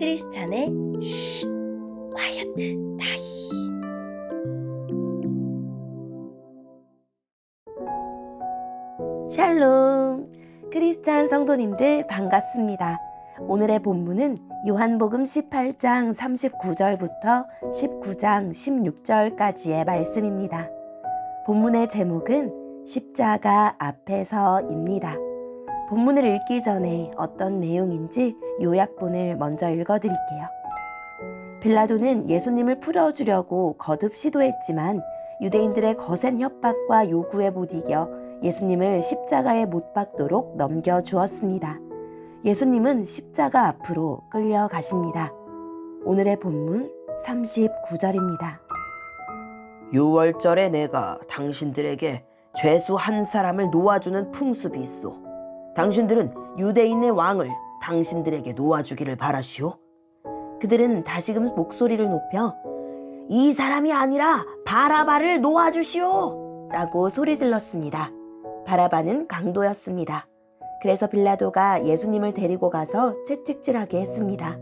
크리스찬의 쉿 콰이어트 타임 샬롬 크리스찬 성도님들 반갑습니다. 오늘의 본문은 요한복음 18장 39절부터 19장 16절까지의 말씀입니다. 본문의 제목은 십자가 앞에서입니다. 본문을 읽기 전에 어떤 내용인지 요약본을 먼저 읽어드릴게요. 빌라도는 예수님을 풀어주려고 거듭 시도했지만 유대인들의 거센 협박과 요구에 못 이겨 예수님을 십자가에 못 박도록 넘겨주었습니다. 예수님은 십자가 앞으로 끌려가십니다. 오늘의 본문 39절입니다. 유월절에 내가 당신들에게 죄수 한 사람을 놓아주는 풍습이 있어. 당신들은 유대인의 왕을 당신들에게 놓아주기를 바라시오. 그들은 다시금 목소리를 높여 이 사람이 아니라 바라바를 놓아주시오! 라고 소리 질렀습니다. 바라바는 강도였습니다. 그래서 빌라도가 예수님을 데리고 가서 채찍질하게 했습니다.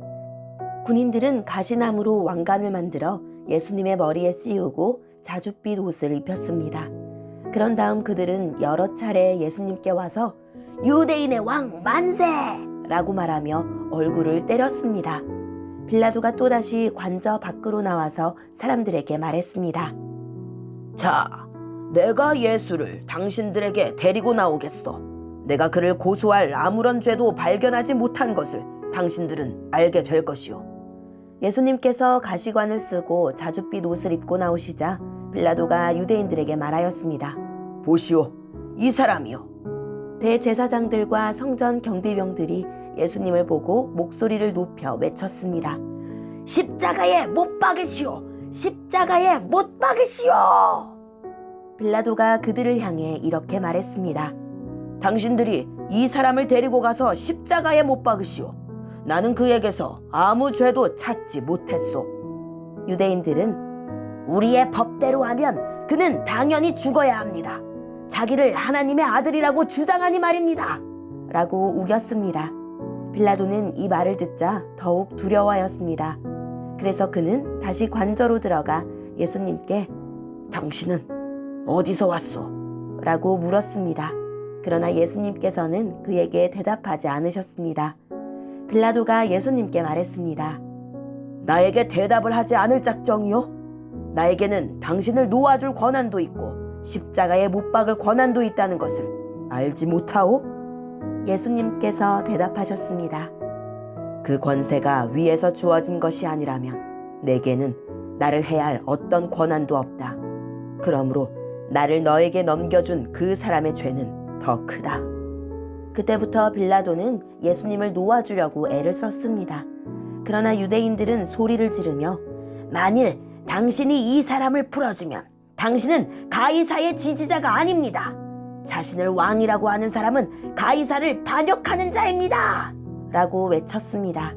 군인들은 가시나무로 왕관을 만들어 예수님의 머리에 씌우고 자줏빛 옷을 입혔습니다. 그런 다음 그들은 여러 차례 예수님께 와서 유대인의 왕 만세! 라고 말하며 얼굴을 때렸습니다. 빌라도가 또다시 관저 밖으로 나와서 사람들에게 말했습니다. 자, 내가 예수를 당신들에게 데리고 나오겠어. 내가 그를 고소할 아무런 죄도 발견하지 못한 것을 당신들은 알게 될 것이오. 예수님께서 가시관을 쓰고 자줏빛 옷을 입고 나오시자 빌라도가 유대인들에게 말하였습니다. 보시오, 이 사람이요. 대제사장들과 성전 경비병들이 예수님을 보고 목소리를 높여 외쳤습니다. 십자가에 못 박으시오! 십자가에 못 박으시오! 빌라도가 그들을 향해 이렇게 말했습니다. 당신들이 이 사람을 데리고 가서 십자가에 못 박으시오. 나는 그에게서 아무 죄도 찾지 못했소. 유대인들은 우리의 법대로 하면 그는 당연히 죽어야 합니다. 자기를 하나님의 아들이라고 주장하니 말입니다. 라고 우겼습니다. 빌라도는 이 말을 듣자 더욱 두려워하였습니다. 그래서 그는 다시 관저로 들어가 예수님께 당신은 어디서 왔소? 라고 물었습니다. 그러나 예수님께서는 그에게 대답하지 않으셨습니다. 빌라도가 예수님께 말했습니다. 나에게 대답을 하지 않을 작정이요? 나에게는 당신을 놓아줄 권한도 있고 십자가에 못 박을 권한도 있다는 것을 알지 못하오? 예수님께서 대답하셨습니다. 그 권세가 위에서 주어진 것이 아니라면 내게는 나를 해할 어떤 권한도 없다. 그러므로 나를 너에게 넘겨준 그 사람의 죄는 더 크다. 그때부터 빌라도는 예수님을 놓아주려고 애를 썼습니다. 그러나 유대인들은 소리를 지르며 만일 당신이 이 사람을 풀어주면 당신은 가이사의 지지자가 아닙니다. 자신을 왕이라고 하는 사람은 가이사를 반역하는 자입니다. 라고 외쳤습니다.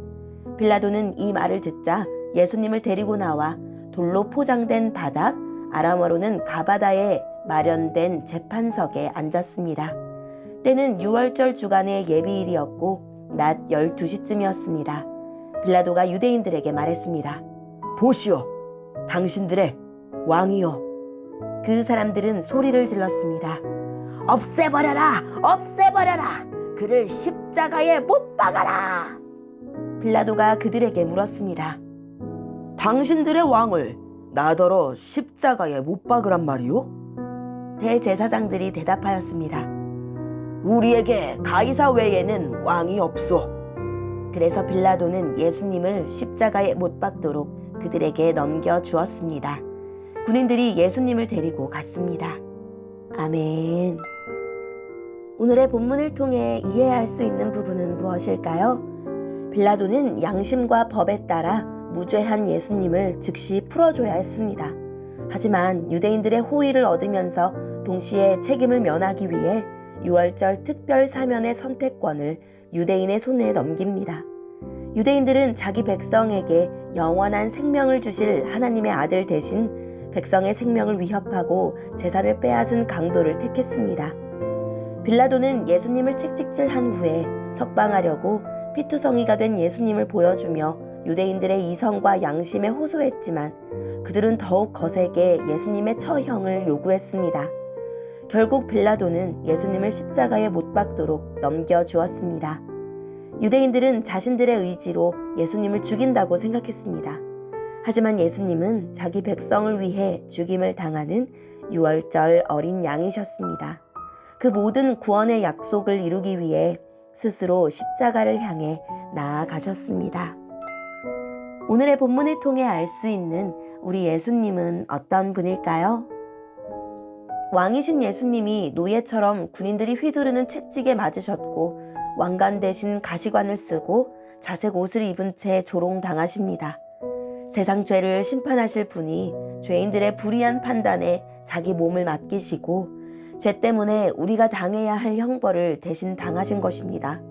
빌라도는 이 말을 듣자 예수님을 데리고 나와 돌로 포장된 바닥, 아람어로는 가바다에 마련된 재판석에 앉았습니다. 때는 6월절 주간의 예비일이었고 낮 12시쯤이었습니다. 빌라도가 유대인들에게 말했습니다. 보시오, 당신들의 왕이요. 그 사람들은 소리를 질렀습니다. 없애버려라! 없애버려라! 그를 십자가에 못 박아라! 빌라도가 그들에게 물었습니다. 당신들의 왕을 나더러 십자가에 못 박으란 말이오? 대제사장들이 대답하였습니다. 우리에게 가이사 외에는 왕이 없소. 그래서 빌라도는 예수님을 십자가에 못 박도록 그들에게 넘겨 주었습니다. 군인들이 예수님을 데리고 갔습니다. 아멘. 오늘의 본문을 통해 이해할 수 있는 부분은 무엇일까요? 빌라도는 양심과 법에 따라 무죄한 예수님을 즉시 풀어줘야 했습니다. 하지만 유대인들의 호의를 얻으면서 동시에 책임을 면하기 위해 6월절 특별 사면의 선택권을 유대인의 손에 넘깁니다. 유대인들은 자기 백성에게 영원한 생명을 주실 하나님의 아들 대신 백성의 생명을 위협하고 재산을 빼앗은 강도를 택했습니다. 빌라도는 예수님을 채찍질한 후에 석방하려고 피투성이가 된 예수님을 보여주며 유대인들의 이성과 양심에 호소했지만 그들은 더욱 거세게 예수님의 처형을 요구했습니다. 결국 빌라도는 예수님을 십자가에 못 박도록 넘겨주었습니다. 유대인들은 자신들의 의지로 예수님을 죽인다고 생각했습니다. 하지만 예수님은 자기 백성을 위해 죽임을 당하는 유월절 어린 양이셨습니다. 그 모든 구원의 약속을 이루기 위해 스스로 십자가를 향해 나아가셨습니다. 오늘의 본문을 통해 알 수 있는 우리 예수님은 어떤 분일까요? 왕이신 예수님이 노예처럼 군인들이 휘두르는 채찍에 맞으셨고 왕관 대신 가시관을 쓰고 자색 옷을 입은 채 조롱당하십니다. 세상 죄를 심판하실 분이 죄인들의 불의한 판단에 자기 몸을 맡기시고 죄 때문에 우리가 당해야 할 형벌을 대신 당하신 것입니다.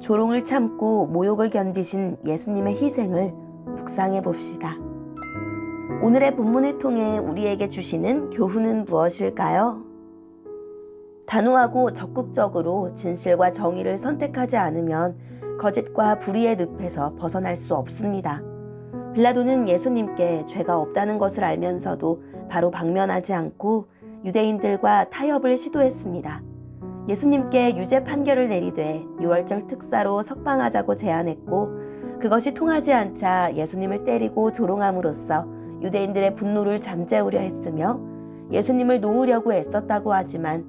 조롱을 참고 모욕을 견디신 예수님의 희생을 묵상해 봅시다. 오늘의 본문을 통해 우리에게 주시는 교훈은 무엇일까요? 단호하고 적극적으로 진실과 정의를 선택하지 않으면 거짓과 불의의 늪에서 벗어날 수 없습니다. 빌라도는 예수님께 죄가 없다는 것을 알면서도 바로 방면하지 않고 유대인들과 타협을 시도했습니다. 예수님께 유죄 판결을 내리되 6월절 특사로 석방하자고 제안했고 그것이 통하지 않자 예수님을 때리고 조롱함으로써 유대인들의 분노를 잠재우려 했으며 예수님을 놓으려고 애썼다고 하지만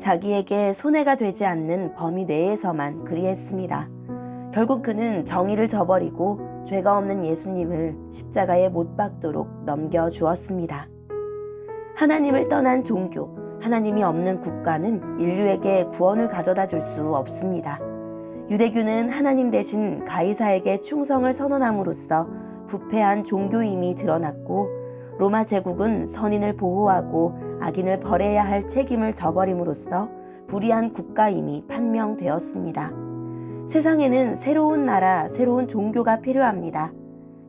자기에게 손해가 되지 않는 범위 내에서만 그리했습니다. 결국 그는 정의를 저버리고 죄가 없는 예수님을 십자가에 못 박도록 넘겨 주었습니다. 하나님을 떠난 종교, 하나님이 없는 국가는 인류에게 구원을 가져다 줄 수 없습니다. 유대교는 하나님 대신 가이사에게 충성을 선언함으로써 부패한 종교임이 드러났고 로마 제국은 선인을 보호하고 악인을 벌해야 할 책임을 져버림으로써 불의한 국가임이 판명되었습니다. 세상에는 새로운 나라, 새로운 종교가 필요합니다.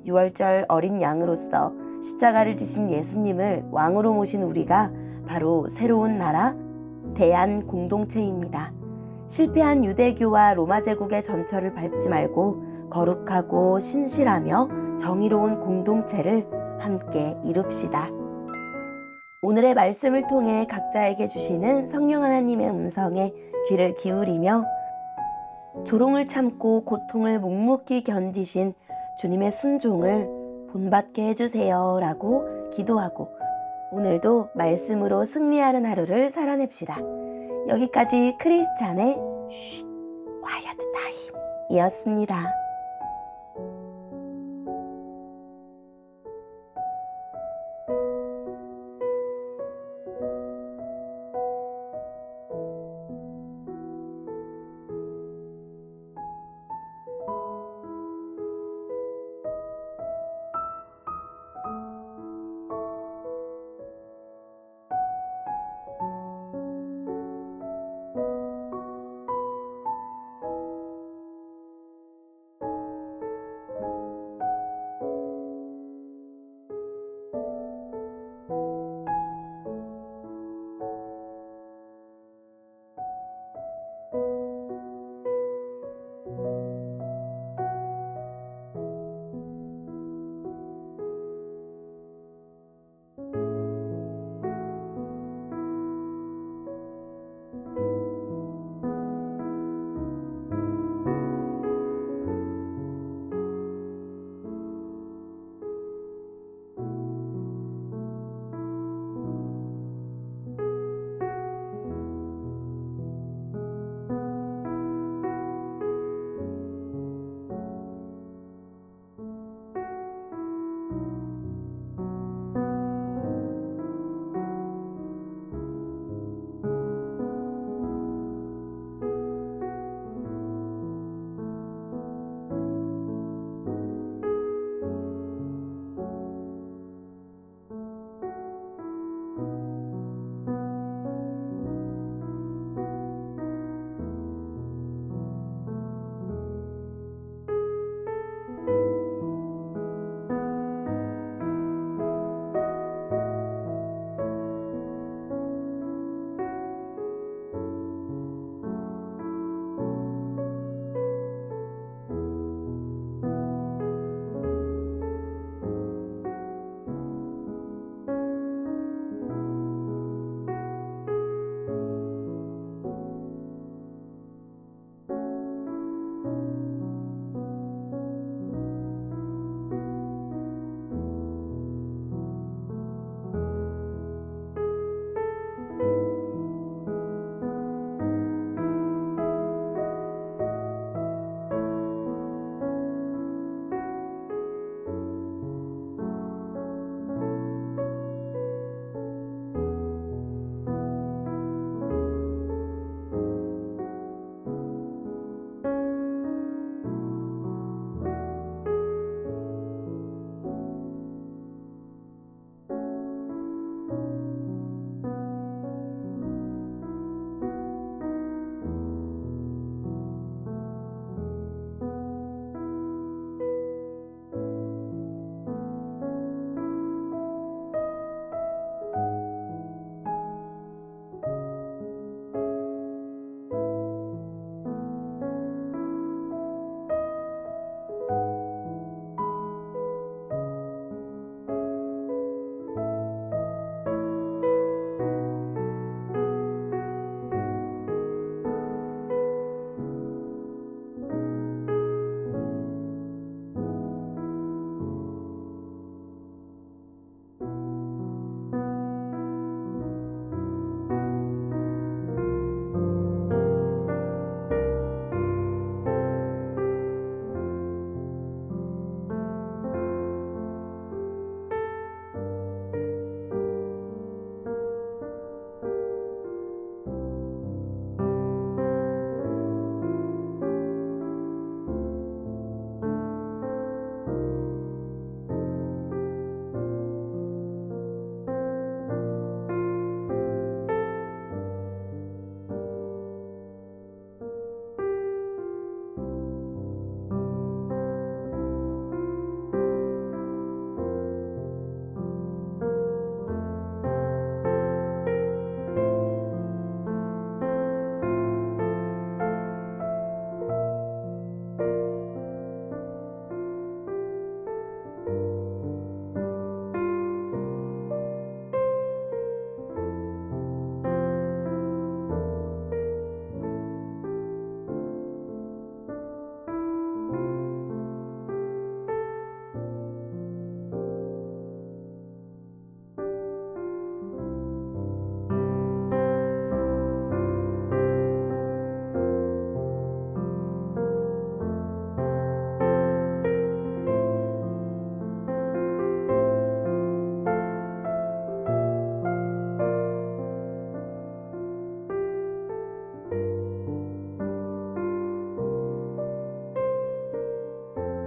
6월절 어린 양으로서 십자가를 지신 예수님을 왕으로 모신 우리가 바로 새로운 나라, 대한 공동체입니다. 실패한 유대교와 로마 제국의 전철을 밟지 말고 거룩하고 신실하며 정의로운 공동체를 함께 이룹시다. 오늘의 말씀을 통해 각자에게 주시는 성령 하나님의 음성에 귀를 기울이며 조롱을 참고 고통을 묵묵히 견디신 주님의 순종을 본받게 해주세요 라고 기도하고 오늘도 말씀으로 승리하는 하루를 살아냅시다. 여기까지 크리스찬의 쉿, quiet 타임 이었습니다.